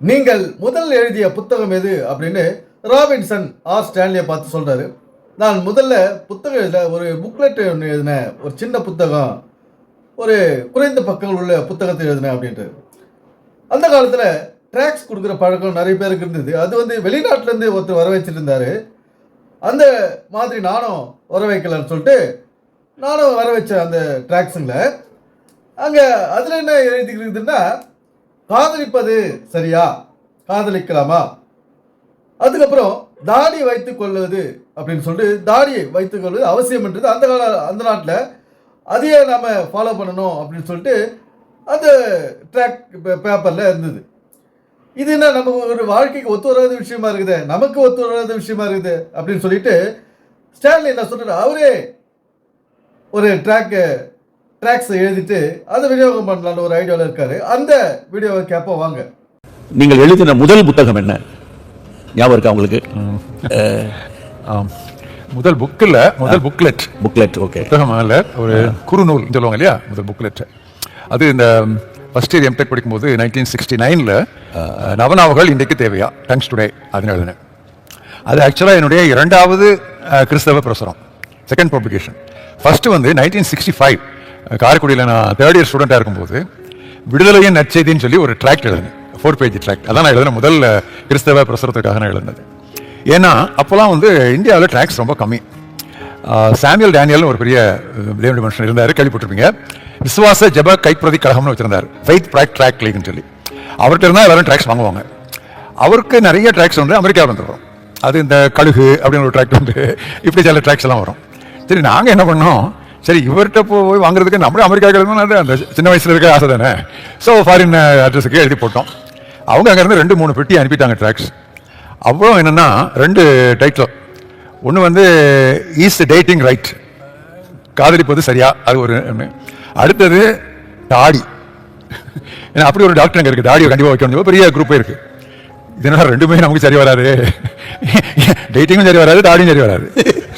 நீங்கள் முதல் எழுதிய புத்தகம் எது அப்படின்னு ராபின்சன் ஆர் ஸ்டான்லியை பார்த்து சொல்கிறாரு நான் முதல்ல புத்தகம் எழுத ஒரு புக்லெட் ஒன்று எழுதினேன் ஒரு சின்ன புத்தகம் ஒரு குறைந்த பக்கங்கள் உள்ள புத்தகத்தை எழுதினேன் அப்படின்ட்டு. அந்த காலத்தில் ட்ராக்ஸ் கொடுக்குற பழக்கம் நிறைய பேருக்கு இருந்தது. அது வந்து வெளிநாட்டிலேருந்து ஒருத்தர் வர வச்சுட்டு அந்த மாதிரி நானும் வர வைக்கலான்னு சொல்லிட்டு நானும் வர வச்சேன் அந்த ட்ராக்ஸுங்களை அங்கே அதில் என்ன எழுதிக்கிறதுன்னா காதலிப்பது சரியா? காதலிக்கலாமா? அதுக்கப்புறம் தாடி வைத்துக் கொள்வது அப்படின்னு சொல்லிட்டு தாடியை வைத்துக் கொள்வது அவசியம்ன்றது அந்த கால அந்த நாட்டில். அதையே நாம் ஃபாலோ பண்ணணும் அப்படின்னு சொல்லிட்டு அந்த ட்ராக் பேப்பரில் இருந்தது. இது என்ன நம்ம ஒரு வாழ்க்கைக்கு ஒத்து வராத விஷயமா இருக்குது? நமக்கு ஒத்து வராத விஷயமா இருக்குது? அப்படின்னு சொல்லிட்டு ஸ்டான்லி என்ன சொல்கிறார் அவரே ஒரு ட்ராக்கு ட்ராக்ஸை எழுதிட்டு அதை விநியோகம் பண்ணலான்னு ஒரு ஐடியாவில் இருக்காரு. அந்த வீடியோவை கேட்போம் வாங்க. நீங்கள் எழுதின முதல் புத்தகம் என்ன? ஞாபகம் இருக்கா உங்களுக்கு? ஆம். முதல் புக் இல்ல முதல் புக்லெட் புக்லெட் ஓகே புத்தகம் அல்ல ஒரு குறுநூல் சொல்லுவாங்க இல்லையா? முதல் புக்லெட் அது இந்த ஃபர்ஸ்ட் இயர் எம்டெக் படிக்கும்போது நைன்டீன் சிக்ஸ்டி நைனில் நவநாவகள் இன்றைக்கு தேவையா? டங்ஸ் டுடே அதுன்னு எழுதினேன் அது ஆக்சுவலாக என்னுடைய இரண்டாவது கிறிஸ்தவ பிரசுரம் செகண்ட் பப்ளிகேஷன் ஃபர்ஸ்ட் வந்து நைன்டீன் சிக்ஸ்டி ஃபைவ் காரைக்குடியில் நான் தேர்ட் இயர் ஸ்டூடெண்ட்டாக இருக்கும்போது விடுதலையின் நற்செய்தின்னு சொல்லி ஒரு ட்ராக்ட் எழுதினேன். ஃபோர் பேஜ் ட்ராக்ட் அதான் நான் எழுதின முதல் கிறிஸ்தவ பிரசுரத்துக்காக நான் எழுந்தது ஏன்னா அப்போல்லாம் வந்து இந்தியாவில் ட்ராக்ஸ் ரொம்ப கம்மி. சாமியல் டேனியல்னு ஒரு பெரிய தேவடி மனுஷன் இருந்தார். கேள்விப்பட்டிருப்பீங்க. விசுவாச ஜப கைப்பிரதி கழகம்னு வச்சிருந்தார். ஃபைத் ப்ராக் ட்ராக் லீக்னு சொல்லி. அவர்கிட்ட இருந்தால் எல்லாரும் ட்ராக்ஸ் வாங்குவாங்க. அவருக்கு நிறைய ட்ராக்ஸ் வந்து அமெரிக்காவில் வந்து வரும். அது இந்த கழுகு அப்படின்னு ஒரு ட்ராக்ட் உண்டு. இப்படி சில ட்ராக்ஸ் எல்லாம் வரும். சரி நாங்கள் என்ன பண்ணோம்? சரி இவர்கிட்ட போய் வாங்குறதுக்கு நம்மளே அமெரிக்காவுக்கு எழுதணும் அந்த சின்ன வயசில் இருக்க ஆசை தானே? ஸோ ஃபாரின் அட்ரஸுக்கு எழுதி போட்டோம். அவங்க அங்கேருந்து ரெண்டு மூணு பெட்டி அனுப்பிட்டாங்க ட்ராக்ஸ் அவ்வளோ என்னன்னா ரெண்டு டைட்டில் ஒன்று வந்து ஈஸ்ட் டேட்டிங் ரைட் காதலிப்பது சரியா? அது ஒரு அடுத்தது தாடி. ஏன்னா அப்படி ஒரு டாக்டர் அங்கே இருக்குது தாடியை கண்டிப்பாக வைக்கணும். பெரிய குரூப்பே இருக்குது இதனால ரெண்டுமே நமக்கு சரி வராது. டேட்டிங்கும் சரி வராது தாடியும் சரி வராது.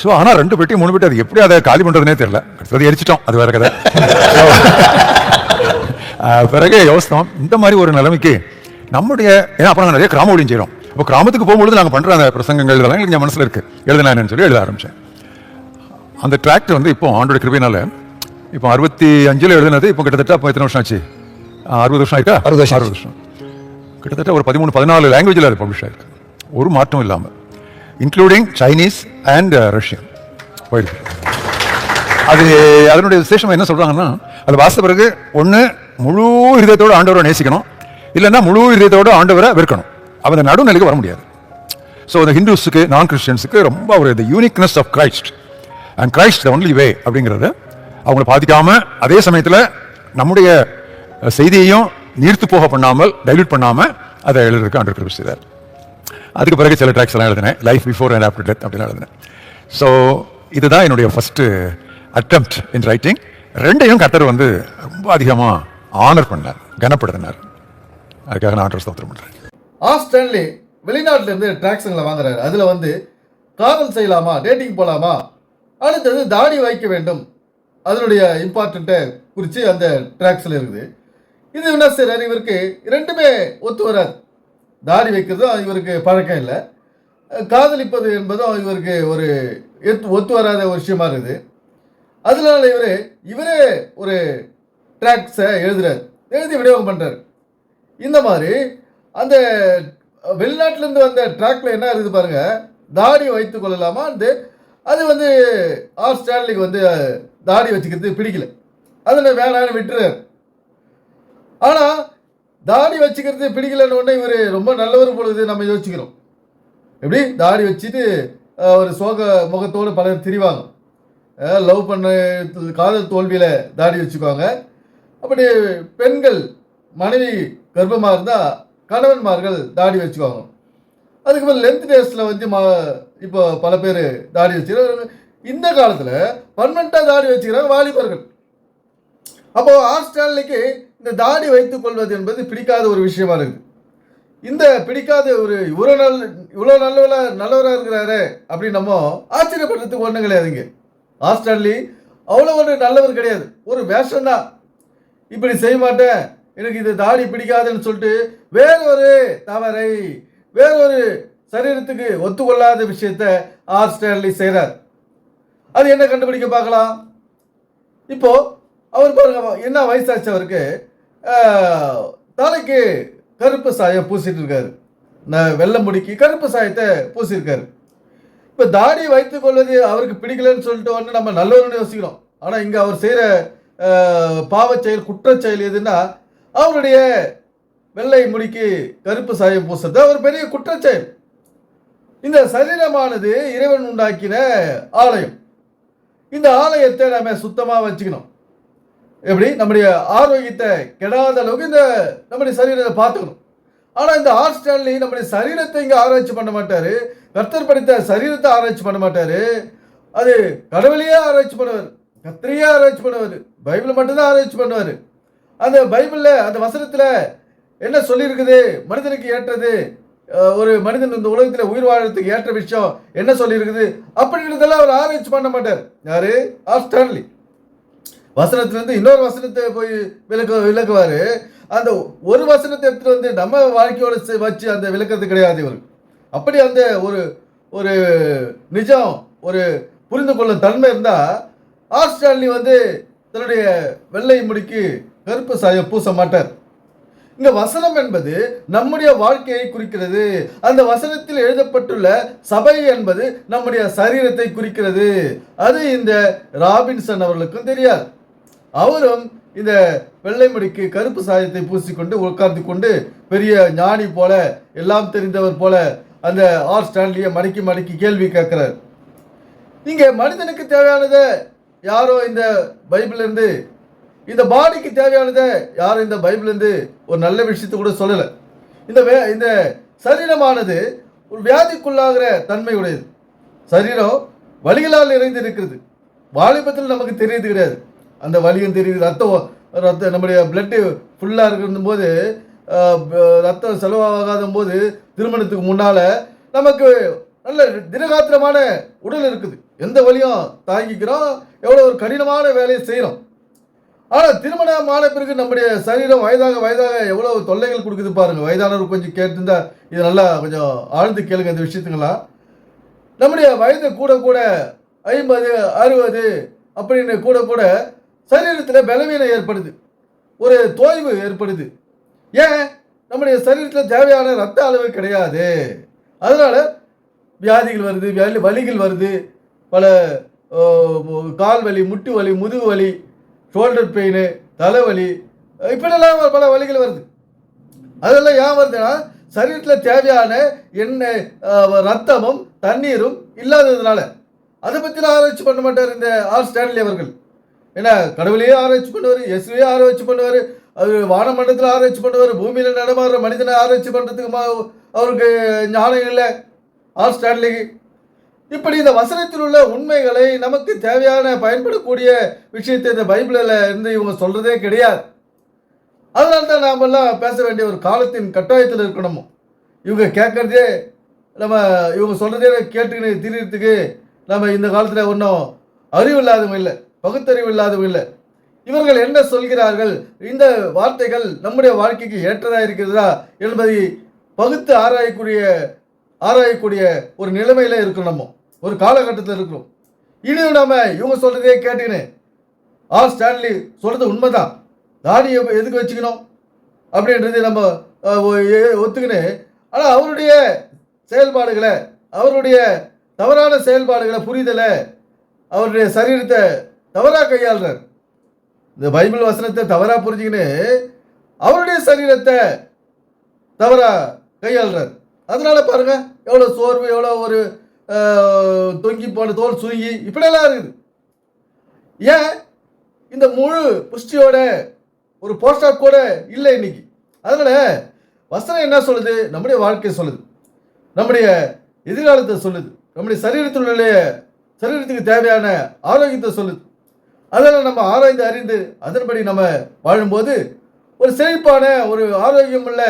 ஸோ ஆனால் ரெண்டு பெட்டி மூணு பெட்டி அது எப்படி அதை காலி பண்ணுறதுனே தெரியல. அது எரிச்சிட்டோம் அது வேற கதை. பிறகு யோசித்தோம் இந்த மாதிரி ஒரு நிலைமைக்கு நம்முடைய ஏன்னா அப்புறம் நிறைய கிராம ஊழியம் செய்கிறோம் அப்போ கிராமத்துக்கு போகும்பொழுது நாங்கள் பண்ணுற அந்த பிரசங்கங்கள் இதெல்லாம் எங்களுக்கு என் மனசில் இருக்கு. எழுதினா என்னன்னு சொல்லி எழுத ஆரம்பித்தேன் அந்த டிராக்ட் வந்து இப்போ ஆண்டோட கிருபையினால இப்போ அறுபத்தி அஞ்சில் எழுதினது இப்போ கிட்டத்தட்ட அப்போ எத்தனை வருஷம் ஆச்சு? அறுபது வருஷம் ஆயிருக்கா? அறுபது வருஷம் அறுபது வருஷம். கிட்டத்தட்ட ஒரு பதிமூணு பதினாலு லாங்குவேஜில் அது பப்ளிஷ் ஆயிருக்கு. ஒரு மாற்றம் இல்லாமல். இன்க்ளூடிங் சைனீஸ் அண்ட் ரஷ்யன் போயிருக்கு. அது அதனுடைய விசேஷம் என்ன சொல்கிறாங்கன்னா அது வாசித்த பிறகு ஒன்று முழு இதயத்தோடு ஆண்டவரை நேசிக்கணும். இல்லைன்னா முழு இதயத்தோடு ஆண்டவரை வெறுக்கணும். அவன் அந்த நடுநிலைக்கு வர முடியாது. ஸோ அந்த ஹிந்துஸுக்கு நான் கிறிஸ்டியன்ஸுக்கு ரொம்ப ஒரு இந்த uniqueness of Christ and Christ only way அப்படிங்கிறத அவங்கள பாதிக்காமல் அதே சமயத்தில் நம்முடைய செய்தியையும் நீர்த்து போக பண்ணாமல் டைல்யூட் பண்ணாமல் அதை எழுதுறதுக்கு ஆண்டவர் கிருபை செய்தார். அதுக்கு பிறகு சில ட்ராக்ஸ் எல்லாம் எழுதினேன். Life before and after death அப்படிலாம் எழுதினேன். ஸோ இதுதான் என்னுடைய ஃபஸ்ட்டு அட்டம்ப்ட் இன் ரைட்டிங் ரெண்டையும் கத்தர் வந்து ரொம்ப அதிகமாக ஆனர் பண்ணார் கனப்படுத்தினார். அதுக்காக நான் ஆர்டர் ஸ்தோத்திரம் பண்ணுறேன் ஆர் ஸ்டான்லி வெளிநாட்டுல ட்ராக்ஸுங்களை வாங்குறாரு. அதில் வந்து காதல் செய்யலாமா டேட்டிங் போகலாமா அடுத்தது தாடி வைக்க வேண்டும். அதனுடைய இம்பார்ட்டண்ட்டை குறித்து அந்த ட்ராக்ஸில் இருக்குது. இது என்ன செய்கிறார் இவருக்கு ரெண்டுமே ஒத்து வராது. தாடி வைக்கிறதும் இவருக்கு பழக்கம் இல்லை. காதலிப்பது என்பதும் இவருக்கு ஒரு எத்து ஒத்து வராத ஒரு விஷயமா இருக்குது. அதனால இவர் இவரே ஒரு ட்ராக்ஸை எழுதுறாரு. எழுதி விநியோகம் பண்ணுறாரு இந்த மாதிரி அந்த வெளிநாட்டிலேருந்து வந்த ட்ராக்ல என்ன இருக்குது பாருங்க? தாடி வைத்து கொள்ளலாமா? வந்து அது வந்து ஆர் ஸ்டான்லிக்கு வந்து தாடி வச்சுக்கிறது பிடிக்கல. அதில் வேணான்னு விட்டுறாரு. ஆனால் தாடி வச்சுக்கிறது பிடிக்கலன்னு உடனே இவர் ரொம்ப நல்லவர் பொழுது நம்ம யோசிக்கிறோம். எப்படி? தாடி வச்சுட்டு ஒரு சோக முகத்தோடு பலர் திரிவாங்க. லவ் பண்ண காதல் தோல்வியில் தாடி வச்சுக்குவாங்க. அப்படி பெண்கள் மனைவி கர்ப்பமாக இருந்தால் கணவன்மார்கள் தாடி வச்சுக்குவாங்க. அதுக்கு லென்த் டேஸில் வந்து மா இப்போ பல பேர் தாடி வச்சுக்கிறாங்க. இந்த காலத்தில் பர்மனெண்ட்டாக தாடி வச்சுக்கிறாங்க வாலிபர்கள். அப்போ ஆர்ஸ்டாலினுக்கு இந்த தாடி வைத்துக் கொள்வது என்பது பிடிக்காத ஒரு விஷயமா இருக்குது. இந்த பிடிக்காத ஒரு இவ்வளோ நல் இவ்வளோ நல்லவர நல்லவராக இருக்கிறாரு அப்படின்னு நம்ம ஆச்சரியப்படுறதுக்கு ஒன்றும் கிடையாதுங்க ஆர் அவ்வளோ ஒரு நல்லவர் கிடையாது. ஒரு வேஷம்தான். இப்படி செய்ய மாட்டேன். எனக்கு இது தாடி பிடிக்காதுன்னு சொல்லிட்டு வேறொரு தவறை வேறொரு சரீரத்துக்கு ஒத்துக்கொள்ளாத விஷயத்த ஆர் ஸ்டான்லி செய்கிறார் அது என்ன கண்டுபிடிக்க பார்க்கலாம்? இப்போது அவர் பாருங்க என்ன வயசாச்சு அவருக்கு? தலைக்கு கருப்பு சாயம் பூசிட்டு இருக்காரு ந- வெள்ளை முடிக்கு கருப்பு சாயத்தை பூசியிருக்காரு. இப்போ தாடி வைத்துக் கொள்வது அவருக்கு பிடிக்கலன்னு சொல்லிட்டு வந்து நம்ம நல்லவர்னு யோசிக்கிறோம். ஆனால் இங்கே அவர் செய்கிற பாவச் செயல் குற்றச் செயல் எதுன்னா அவருடைய வெள்ளை முடிக்கு கருப்பு சாயம் பூசுறது ஒரு பெரிய குற்றச்செயல் இந்த சரீரமானது இறைவன் உண்டாக்கின ஆலயம். இந்த ஆலயத்தை நம்ம சுத்தமாக வச்சுக்கணும். எப்படி? நம்முடைய ஆரோக்கியத்தை கெடாத அளவுக்கு இந்த நம்முடைய சரீரத்தை பார்த்துக்கணும். ஆனால் இந்த ஆர் ஸ்டான்லி நம்முடைய சரீரத்தை இங்கே ஆராய்ச்சி பண்ண மாட்டார். கர்த்தர் படித்த சரீரத்தை ஆராய்ச்சி பண்ண மாட்டார். அது கடவுளையே ஆராய்ச்சி பண்ணுவார். கர்த்தரையே ஆராய்ச்சி பண்ணுவார். பைபிளை மட்டும்தான் ஆராய்ச்சி பண்ணுவார். அந்த பைபிளில் அந்த வசனத்தில் என்ன சொல்லியிருக்குது? மனிதனுக்கு ஏற்றது ஒரு மனிதன் இந்த உலகத்தில் உயிர் வாழறதுக்கு ஏற்ற விஷயம் என்ன சொல்லியிருக்குது? அப்படின்றதெல்லாம் அவர் ஆராய்ச்சி பண்ண மாட்டார். யாரு? ஆர் ஸ்டான்லி வசனத்திலேருந்து இன்னொரு வசனத்தை போய் விளக்க விளக்குவார். அந்த ஒரு வசனத்தை எடுத்துகிட்டு வந்து நம்ம வாழ்க்கையோட வச்சு அந்த விளக்கிறது கிடையாது இவர் அப்படி அந்த ஒரு ஒரு நிஜம் ஒரு புரிந்து கொள்ளும் தன்மை இருந்தால் ஆஸ்திரேலி வந்து தன்னுடைய வெள்ளை முடிக்கு கருப்பு சாயம் பூச மாட்டார். இந்த வசனம் என்பது நம்முடைய வாழ்க்கையை குறிக்கிறது. அந்த வசனத்தில் எழுதப்பட்டுள்ள சபை என்பது நம்முடைய சரீரத்தை குறிக்கிறது. அது இந்த ராபின்சன் அவர்களுக்கும் தெரியாது. அவரும் இந்த வெள்ளை முடிக்கு கருப்பு சாயத்தை பூசிக்கொண்டு உட்கார்ந்து கொண்டு பெரிய ஞானி போல எல்லாம் தெரிந்தவர் போல அந்த ஆர் ஸ்டான்லியை மடக்கி மடக்கி கேள்வி கேட்கிறார். இங்கே மனிதனுக்கு தேவையானதை யாரோ இந்த பைபிள்லருந்து இந்த பாடிக்கு தேவையானதை யாரும் இந்த பைபிள்லேருந்து ஒரு நல்ல விஷயத்தை கூட சொல்லலை. இந்த வே இந்த சரீரமானது ஒரு வியாதிக்குள்ளாகிற தன்மை உடையது சரீரம் வழிகளால் நிறைந்து இருக்கிறது வாலிபத்தில் நமக்கு தெரியுது கிடையாது. அந்த வலியும் தெரியுது. ரத்தம் ரத்த நம்முடைய பிளட்டு ஃபுல்லாக இருக்கிற போது ரத்தம் செலவாகாத போது திருமணத்துக்கு முன்னால் நமக்கு நல்ல தினகாத்திரமான உடல் இருக்குது. எந்த வலியும் தாங்கிக்கிறோம். எவ்வளோ ஒரு கடினமான வேலையை செய்கிறோம் ஆனால் திருமணம் ஆன பிறகு நம்முடைய சரீரம் வயதாக வயதாக எவ்வளோ தொல்லைகள் கொடுக்குது பாருங்கள் வயதானவர் கொஞ்சம் கேட்டிருந்தா இது நல்லா கொஞ்சம் ஆழ்ந்து கேளுங்க இந்த விஷயத்துங்களாம் நம்முடைய வயது கூட கூட ஐம்பது அறுபது அப்படின்னு கூட கூட சரீரத்தில் பலவீனம் ஏற்படுது. ஒரு தோய்வு ஏற்படுது. ஏன்? நம்முடைய சரீரத்தில் தேவையான ரத்த அளவு கிடையாது. அதனால் வியாதிகள் வருது வலி வலிகள் வருது. பல கால் வலி முட்டு வலி முதுகு வலி ஷோல்டர் பெயின் தலைவலி இப்படிலாம் பல வலிகள் வருது. அதெல்லாம் ஏன் வருதுன்னா சரீரத்தில் தேவையான எண்ணெய் ரத்தமும் தண்ணீரும் இல்லாததுனால. அதை பற்றிலாம் ஆராய்ச்சி பண்ண மாட்டார் இந்த ஆர் ஸ்டான்லி அவர்கள். ஏன்னா கடவுளையே ஆராய்ச்சி பண்ணுவார் இயேசுவே ஆராய்ச்சி பண்ணுவார் அது வானமண்டலத்தில் ஆராய்ச்சி பண்ணுவார் பூமியில் நடமாடுற மனிதனை ஆராய்ச்சி பண்ணுறதுக்கு அவருக்கு ஞானம் இல்லை. ஆர் ஸ்டான்லிக்கு. இப்படி இந்த வசனத்தில் உள்ள உண்மைகளை நமக்கு தேவையான பயன்படக்கூடிய விஷயத்தை இந்த பைபிளில் இருந்து இவங்க சொல்கிறதே கிடையாது. அதனால தான் நாமெல்லாம் பேச வேண்டிய ஒரு காலத்தின் கட்டாயத்தில் இருக்கணும். இவங்க கேட்குறதே நம்ம இவங்க சொல்கிறதே கேட்டுக்கின்னு திரியறதுக்கு நம்ம இந்த காலத்தில் ஒன்றும் அறிவு இல்லாதவங்க இல்லை. பகுத்தறிவு இல்லாதவர்கள் இவர்கள் என்ன சொல்கிறார்கள்? இந்த வார்த்தைகள் நம்முடைய வாழ்க்கைக்கு ஏற்றதாக இருக்கிறதா என்பதை பகுத்து ஆராயக்கூடிய ஆராயக்கூடிய ஒரு நிலைமையில் இருக்கணும் நம்ம. ஒரு காலகட்டத்தில் இருக்கிறோம். இனி நாம இவங்க சொல்கிறதே கேட்டீங்கன்னு ஆர் ஸ்டான்லி சொல்கிறது உண்மைதான். தாடியை எதுக்கு வச்சுக்கணும்? அப்படின்றது நம்ம அஹ், ஒத்துக்கின்னு ஆனால் அவருடைய செயல்பாடுகளை அவருடைய தவறான செயல்பாடுகளை புரிதலை அவருடைய சரீரத்தை தவறாக கையாளுறார். இந்த பைபிள் வசனத்தை தவறாக புரிஞ்சுக்கின்னு அவருடைய சரீரத்தை தவறாக கையாளுறார். அதனால பாருங்க எவ்வளோ சோர்வு எவ்வளோ ஒரு தொங்கி போன தோல் சுருங்கி இப்படியெல்லாம் இருக்குது. ஏன்? இந்த முழு புஷ்டியோட ஒரு போஸ்டாப் கூட இல்லை இன்னைக்கு. அதனால வசனம் என்ன சொல்லுது? நம்முடைய வாழ்க்கையை சொல்லுது. நம்முடைய எதிர்காலத்தை சொல்லுது. நம்முடைய சரீரத்தினுடைய சரீரத்துக்கு தேவையான ஆரோக்கியத்தை சொல்லுது. அதெல்லாம் நம்ம ஆராய்ந்து அறிந்து அதன்படி நம்ம வாழும்போது ஒரு செழிப்பான ஒரு ஆரோக்கியம் உள்ள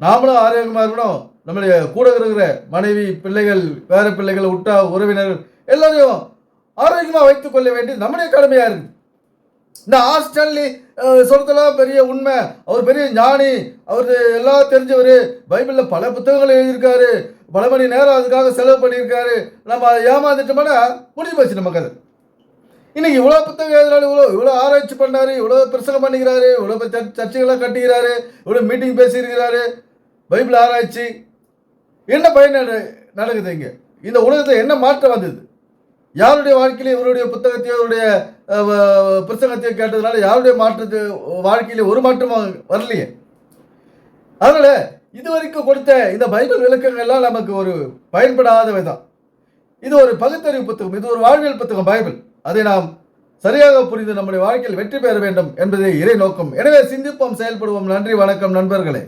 நாமளும் ஆரோக்கியமாக இருக்கணும். நம்மளுடைய கூட இருக்கிற மனைவி பிள்ளைகள் பேர பிள்ளைகள் உட்டா உறவினர்கள் எல்லாரையும் ஆரோக்கியமாக வைத்துக் கொள்ள வேண்டியது நம்முடைய கடமையாக இருக்குது இந்த ஆஸ்டன்லி சொல்றதெல்லாம் பெரிய உண்மை. அவர் பெரிய ஞானி. அவர் எல்லாம் தெரிஞ்சவர். பைபிளில் பல புத்தகங்கள் எழுதியிருக்காரு. பல மணி நேரம் அதுக்காக செலவு பண்ணியிருக்காரு. நம்ம அதை ஏமாந்துட்டோம்னா முடிஞ்சு போச்சு நம்ம கதை. இன்னைக்கு இவ்வளோ புத்தகம் எழுதுறாரு இவ்வளோ இவ்வளோ ஆராய்ச்சி பண்ணாரு இவ்வளோ பிரசங்கம் பண்ணிக்கிறாரு இவ்வளோ சர்ச்சைகளாக கட்டிக்கிறாரு இவ்வளோ மீட்டிங் பேசியிருக்கிறாரு பைபிள் ஆராய்ச்சி. என்ன பயன் நட- நடக்குது இங்கே? இந்த உலகத்தில் என்ன மாற்றம் வந்தது? யாருடைய வாழ்க்கையில இவருடைய புத்தகத்தையோ இவருடைய அஹ், பிரசங்கத்தையோ கேட்டதுனால யாருடைய மாற்றத்து வாழ்க்கையில ஒரு மாற்றமாக வரலையே? அதனால இதுவரைக்கும் கொடுத்த இந்த பைபிள் விளக்கங்கள் எல்லாம் நமக்கு ஒரு பயன்படாதவை தான் இது ஒரு பகுத்தறிவு புத்தகம் இது ஒரு வாழ்வியல் புத்தகம் பைபிள். அதை நாம் சரியாக புரிந்து நம்முடைய வாழ்க்கையில் வெற்றி பெற வேண்டும் என்பதே இறை நோக்கம் எனவே சிந்திப்போம் செயல்படுவோம். நன்றி வணக்கம் நண்பர்களே.